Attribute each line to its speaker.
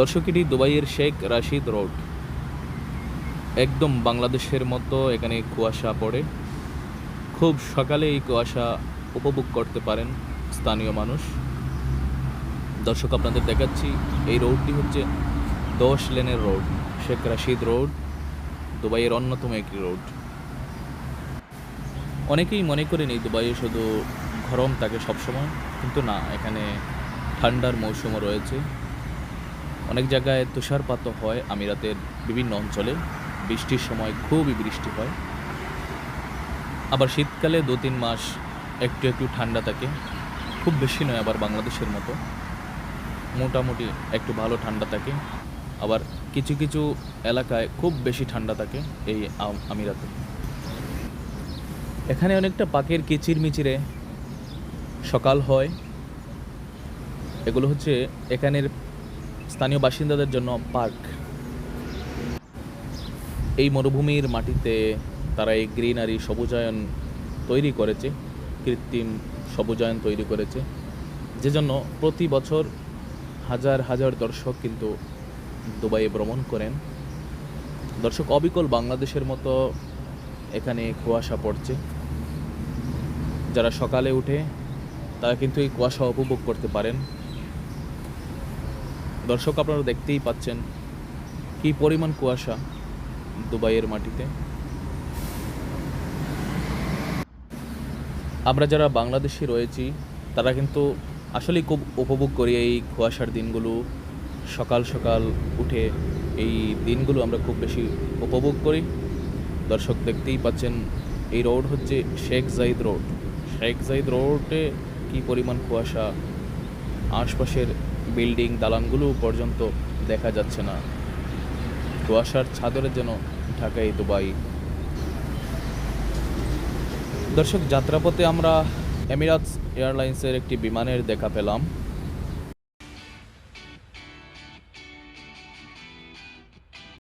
Speaker 1: দর্শক এটি দুবাইয়ের শেখ রাশিদ রোড। একদম বাংলাদেশের মতো এখানে কুয়াশা পড়ে। খুব সকালে এই কুয়াশা উপভোগ করতে পারেন স্থানীয় মানুষ। দর্শক, আপনাদের দেখাচ্ছি, এই রোডটি হচ্ছে দশ লেনের রোড, শেখ রাশিদ রোড, দুবাইয়ের অন্যতম একটি রোড। অনেকেই মনে করেন এই দুবাইয়ে শুধু গরম থাকে সবসময়, কিন্তু না, এখানে ঠান্ডার মৌসুমও রয়েছে। অনেক জায়গায় তুষারপাতও হয়, আমিরাতের বিভিন্ন অঞ্চলে। বৃষ্টির সময় খুবই বৃষ্টি হয়। আবার শীতকালে দু তিন মাস একটু একটু ঠান্ডা থাকে। খুব বেশি নয় আবার বাংলাদেশের মতো। মোটামুটি একটু ভালো ঠান্ডা থাকে। আবার কিছু কিছু এলাকায় খুব বেশি ঠান্ডা থাকে এই আম- আমিরাতে। এখানে অনেকটা পাখির কিচির মিচিরে সকাল হয়। এগুলো হচ্ছে এখানের স্থানীয় বাসিন্দাদের জন্য পার্ক। এই মরুভূমির মাটিতে তারা এই গ্রিনারি সবুজায়ন তৈরি করেছে, কৃত্রিম সবুজায়ন তৈরি করেছে। যে জন্য প্রতি বছর হাজার হাজার দর্শক কিন্তু দুবাইয়ে ভ্রমণ করেন। দর্শক অবিকল বাংলাদেশের মতো এখানে কুয়াশা পড়ছে। যারা সকালে উঠে তারা কিন্তু এই কুয়াশা উপভোগ করতে পারেন। দর্শক আপনারা দেখতেই পাচ্ছেন কি পরিমাণ কুয়াশা দুবাইয়ের মাটিতে। আমরা যারা বাংলাদেশি রয়েছি, তারা কিন্তু আসলেই খুব উপভোগ করি এই কুয়াশার দিনগুলো। সকাল সকাল উঠে এই দিনগুলো আমরা খুব বেশি উপভোগ করি। দর্শক দেখতেই পাচ্ছেন, এই রোড হচ্ছে Sheikh Zayed road. Sheikh Zayed রোডে কি পরিমাণ কুয়াশা আশপাশের বিল্ডিং দালানগুলো পর্যন্ত দেখা যাচ্ছে না। কুয়াশার ছাদরে যেন ঢাকাই দুবাই। দর্শক, যাত্রাপথে আমরা এমিরাটস এয়ারলাইন্সের একটি বিমানের দেখা পেলাম।